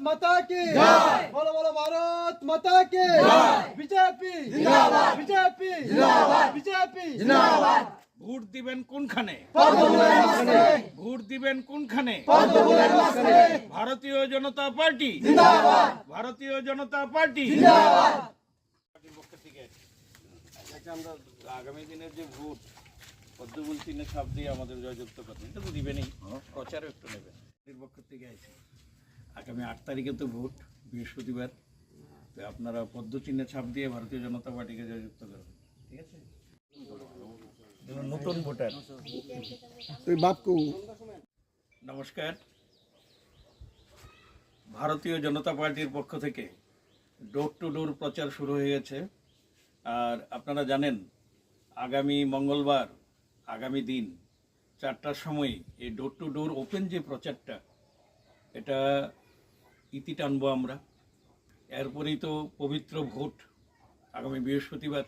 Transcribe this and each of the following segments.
মাতা কি বলো বলো ভারত মাতা কি বিজেপি। বিজেপি। বিজেপি। ভোট দিবেন কোনখানে? ভোট দিবেন কোনখানে? ভারতীয় জনতা পার্টি। ভারতীয় জনতা পার্টি। পক্ষ থেকে আগামী দিনের যে ভোট পদ্মবুল তিনের সাপ দিয়ে আমাদের জয়যুক্ত করেন এটা তো দিবেনই। হ্যাঁ। প্রচারও একটু নেবেন। পক্ষ থেকে আছে আগামী আট তারিখে তো ভোট বৃহস্পতিবার। তো আপনারা পদ্ম চিহ্নে ছাপ দিয়ে ভারতীয় জনতা পার্টিকে জয়যুক্ত করবেন ঠিক আছে? নতুন ভোটার। নমস্কার। ভারতীয় জনতা পার্টির পক্ষ থেকে ডোর টু ডোর প্রচার শুরু হয়ে গেছে। আর আপনারা জানেন আগামী মঙ্গলবার আগামী দিন চারটার সময় এই ডোর টু ডোর ওপেন যে প্রচারটা এটা ইতি টানবো আমরা। এরপরেই তো পবিত্র ভোট আগামী বৃহস্পতিবার।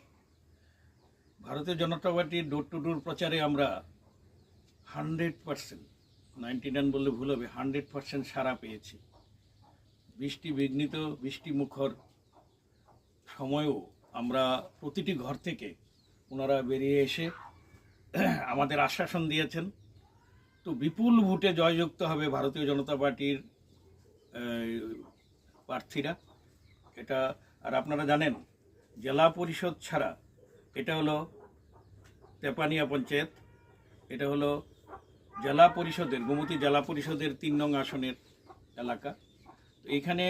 ভারতীয় জনতা পার্টির ডোর টু ডোর প্রচারে আমরা হান্ড্রেড পার্সেন্ট নাইনটি নাইন বললে ভুল হবে, হান্ড্রেড পার্সেন্ট সারা পেয়েছি। বৃষ্টি বিঘ্নিত, বৃষ্টি মুখর সময়েও আমরা প্রতিটি ঘর থেকে ওনারা বেরিয়ে এসে আমাদের আশ্বাসন দিয়েছেন। তো বিপুল ভোটে জয়যুক্ত হবে ভারতীয় জনতা পার্টির প্রার্থীরা। এটা, আর আপনারা জানেন, জেলা পরিষদ ছাড়া এটা হলো তেপানিয়া পঞ্চায়েত, এটা হলো জেলা পরিষদের, গোমতী জেলা পরিষদের তিন নং আসনের এলাকা। এইখানে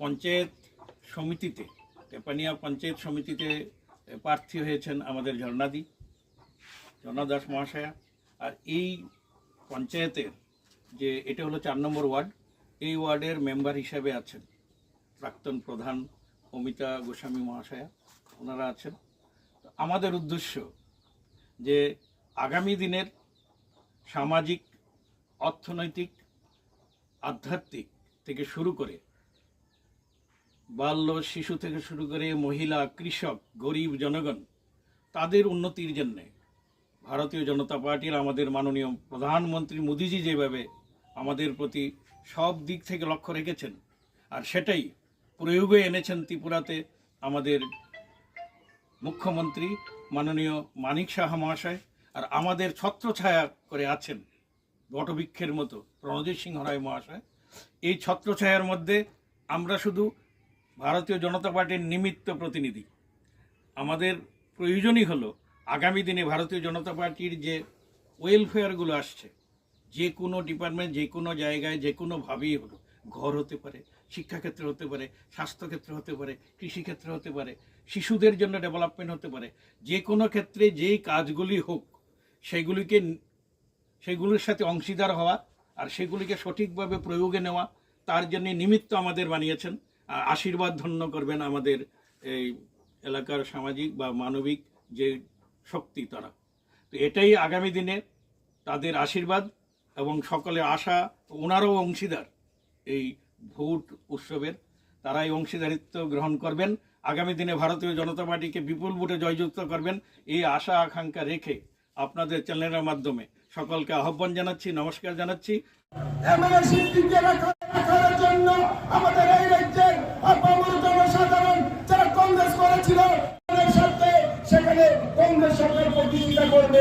পঞ্চায়েত সমিতিতে, তেপানিয়া পঞ্চায়েত সমিতিতে প্রার্থী হয়েছেন আমাদের ঝর্ণাদি, ঝর্ণা দাস মহাশয়া। আর এই পঞ্চায়েতের যে এটা হলো চার নম্বর ওয়ার্ড, এই ওয়ার্ডের মেম্বার হিসাবে আছেন প্রাক্তন প্রধান অমিতা গোস্বামী মহাশয়া। ওনারা আছেন। আমাদের উদ্দেশ্য যে আগামী দিনের সামাজিক, অর্থনৈতিক, আধ্যাত্মিক থেকে শুরু করে বাল্য শিশু থেকে শুরু করে মহিলা, কৃষক, গরিব জনগণ, তাদের উন্নতির জন্যে ভারতীয় জনতা পার্টির আমাদের মাননীয় প্রধানমন্ত্রী মোদিজি যেভাবে আমাদের প্রতি সব দিক থেকে লক্ষ্য রেখেছেন, আর সেটাই প্রয়োগে এনেছেন ত্রিপুরাতে আমাদের মুখ্যমন্ত্রী মাননীয় মানিক সাহা মহাশয়, আর আমাদের ছত্রছায়া করে আছেন বটবৃক্ষের মতো রণজিৎ সিংহ রায় মহাশয়। এই ছত্রছায়ার মধ্যে আমরা শুধু ভারতীয় জনতা পার্টির নিমিত্ত প্রতিনিধি। আমাদের প্রয়োজনই হলো আগামী দিনে ভারতীয় জনতা পার্টির যে ওয়েলফেয়ারগুলো আসছে, যে কোনো ডিপার্টমেন্ট, যে কোনো জায়গায়, যে কোনোভাবেই হলো ঘর হতে পারে, শিক্ষাক্ষেত্রে হতে পারে, স্বাস্থ্যক্ষেত্রে হতে পারে, কৃষিক্ষেত্রে হতে পারে, শিশুদের জন্য ডেভেলপমেন্ট হতে পারে, যে কোনো ক্ষেত্রে যেই কাজগুলি হোক, সেগুলিকে, সেগুলির সাথে অংশীদার হওয়া আর সেগুলিকে সঠিকভাবে প্রয়োগে নেওয়া, তার জন্য নিমিত্ত আমাদের বানিয়েছেন। আর আশীর্বাদ ধন্য করবেন আমাদের এই এলাকার সামাজিক বা মানবিক যে শক্তি তারা। তো এটাই আগামী দিনে তাদের আশীর্বাদ এবং সকলে আশা, ওনারও অংশীদার এই ভোট উৎসবের। তারাই অংশীদারিত্ব গ্রহণ করবেন। আগামী দিনে ভারতীয় জনতা পার্টিকে বিপুল ভোটে জয়যুক্ত করবেন। এই আশা, আকাঙ্ক্ষা রেখে আপনাদের চ্যানেলের মাধ্যমে সকলকে আহ্বান জানাচ্ছি, নমস্কার জানাচ্ছি। আমাদের রাজ্যের আপামর জনসাধারণ যারা কংগ্রেস করেছিল তাদের সাথে সেখানে কংগ্রেস সরকার প্রতিযোগিতা করবে।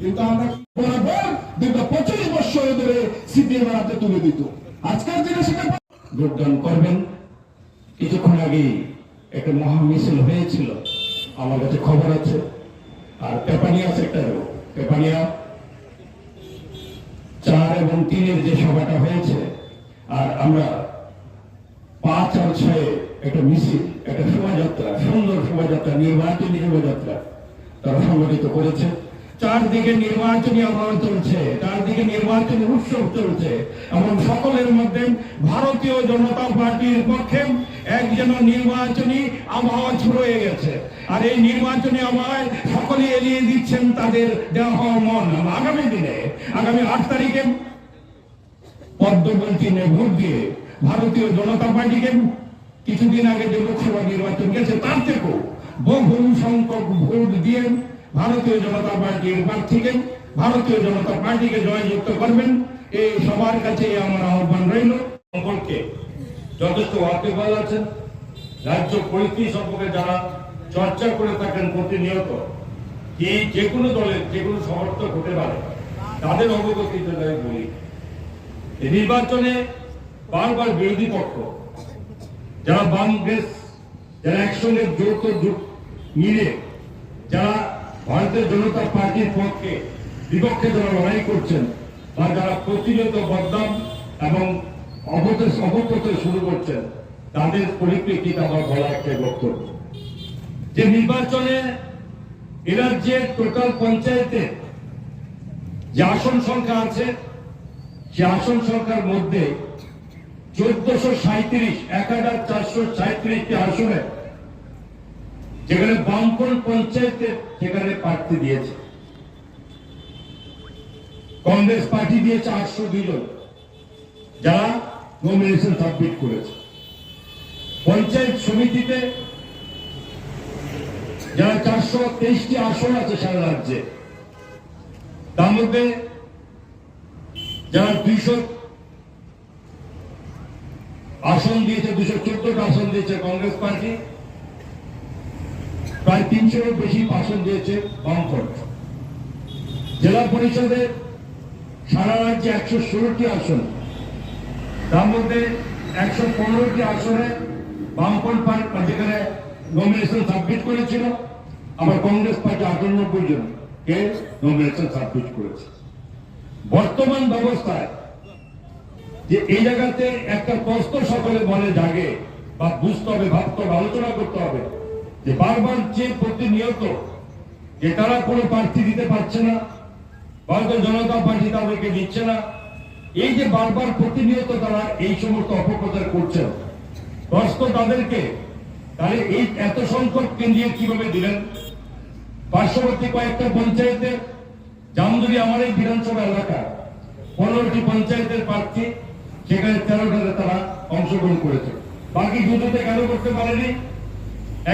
কিন্তু আমরা বরাবর দীর্ঘ পঁচিশ বছর ধরে সিপিএম হাতে তুলে দিত। আজকের দিনে সেটা যোগদান করবেন। কিছুক্ষণ আগে একটা মহা হয়েছিল। আমার কাছে খবর আছে। আর পেপানিয়া সেক্টরেও পেপানিয়া চার এবং তিনের যে সভাটা হয়েছে, আর আমরা পাঁচ আর ছয়ে একটা মিছিল, একটা শোভাযাত্রা, সুন্দর শোভাযাত্রা, নির্বাচনী শোভাযাত্রা তারা সংগঠিত করেছে। চারদিকে নির্বাচনী আবহাওয়া চলছে, চারদিকে নির্বাচনী উৎসব চলছে। এবং সকলের মধ্যে ভারতীয় জনতা পার্টির পক্ষে এক যেন নির্বাচনী আবহাওয়া হয়ে গেছে। আর এই নির্বাচনী আবহাওয়ায় সকলে এড়িয়ে দিচ্ছেন তাদের দেহ, মন। আগামী দিনে, আগামী আট তারিখে পদ্মবন্তিনে ভোট দিয়ে ভারতীয় জনতা পার্টিকে কিছুদিন আগে যে লোকসভা নির্বাচন গেছে, তার থেকেও বহু সংখ্যক ভোট দিয়ে ভারতীয় জনতা পার্টির প্রার্থীকে, ভারতীয় জনতা পার্টিকে জয়যুক্ত করবেন। এই সবার কাছে আমার আহ্বান রইল। সম্পর্কে যথেষ্ট ওয়াকিবহাল আছেন। রাজ্য পরিস্থিতি সম্পর্কে যারা চর্চা করে থাকেন প্রতিনিয়ত, কি যে কোনো দলের, যে কোনো সমর্থক হতে পারে, তাদের আমি বলি। নির্বাচনে বারবার বিরোধী পক্ষ যারা বাম দেশ, যারা একসঙ্গে যৌথ মিলে, যারা ভারতের জনতা পার্টির পক্ষে বিপক্ষে যারা লড়াই করছেন, বা যারা প্রতিনিয়ত বদনাম এবং অপপ্রতে শুরু করছেন, তাদের পরিপ্রেক্ষিতে আমার বলা একটা বক্তব্য। যে নির্বাচনে এ রাজ্যের টোটাল পঞ্চায়েতে যে আসন সংখ্যা আছে, সে আসন সংখ্যার মধ্যে চোদ্দশো সাঁত্রিশ এক হাজার চারশো সাঁত্রিশটি আসনে, যেখানে বামপন পঞ্চায়েতে সেখানে প্রার্থী দিয়েছে। কংগ্রেস পার্টি দিয়েছে আটশো দুজন যারা নমিনেশন সাবমিট করেছে। পঞ্চায়েত সমিতিতে যারা চারশো তেইশটি আসন আছে সারা রাজ্যে, তার মধ্যে যারা দুইশো আসন দিয়েছে দুশো চোদ্দটা আসন দিয়েছে কংগ্রেস পার্টি। প্রায় তিনশোর বেশি আসন দিয়েছে বামফ্রন্ট। জেলা পরিষদে সারা রাজ্যে একশো ষোলোটি আসন। তার মধ্যে একশো পনেরোটি আসনে বামফ্রন্ট পার্টি যেখানে নমিনেশন সাবমিট করেছিল, আবার কংগ্রেস পার্টি আটানব্বই জন কে নমিনেশন সাবমিট করেছে। বর্তমান ব্যবস্থায় যে এই জায়গাতে একটা প্রশ্ন সকলে মনে জাগে বা বুঝতে হবে, ভাবতে হবে, আলোচনা করতে হবে যে বারবার যে প্রতিনিয়ত যে তারা কোনো প্রার্থী দিতে পারছে না, ভারতীয় জনতা পার্টি তাদেরকে দিচ্ছে না, এই যে বারবার প্রতিনিয়ত তারা এই সমস্ত অপপ্রচার করছেন, প্রশ্ন তাদেরকে, তাহলে এই এত সংখ্যক কেন্দ্রীয় কীভাবে দিলেন? পার্শ্ববর্তী কয়েকটা পঞ্চায়েতে জামদুরি আমার এই বিধানসভা এলাকা পনেরোটি পঞ্চায়েতের প্রার্থী সেখানে তেরোটাতে তারা অংশগ্রহণ করেছে। বাকি দুটোতে কেন করতে পারেনি।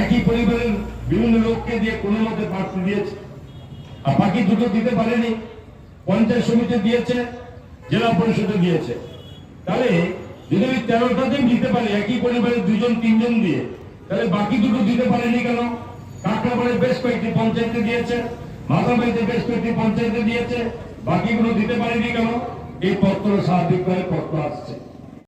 একই পরিবারের বিভিন্ন লোককে দিয়ে কোনো মতে প্রার্থী দিয়েছে। আর বাকি দুটো দিতে পারেনি। পঞ্চায়েত সমিতি দিয়েছে, জেলা পরিষদে দিয়েছে। তাহলে যদি ওই তেরোটাতেই দিতে পারে, একই পরিবারের দুজন, তিনজন দিয়ে, তাহলে বাকি দুটো দিতে পারেনি কেন? কাকড়াবাড়ে বেশ কয়েকটি পঞ্চায়েতে দিয়েছে, মাথাবাড়িতে বেশ কয়েকটি পঞ্চায়েতে দিয়েছে, বাকিগুলো দিতে পারেনি কেন? এই পত্র সার্বিকভাবে পত্র আসছে।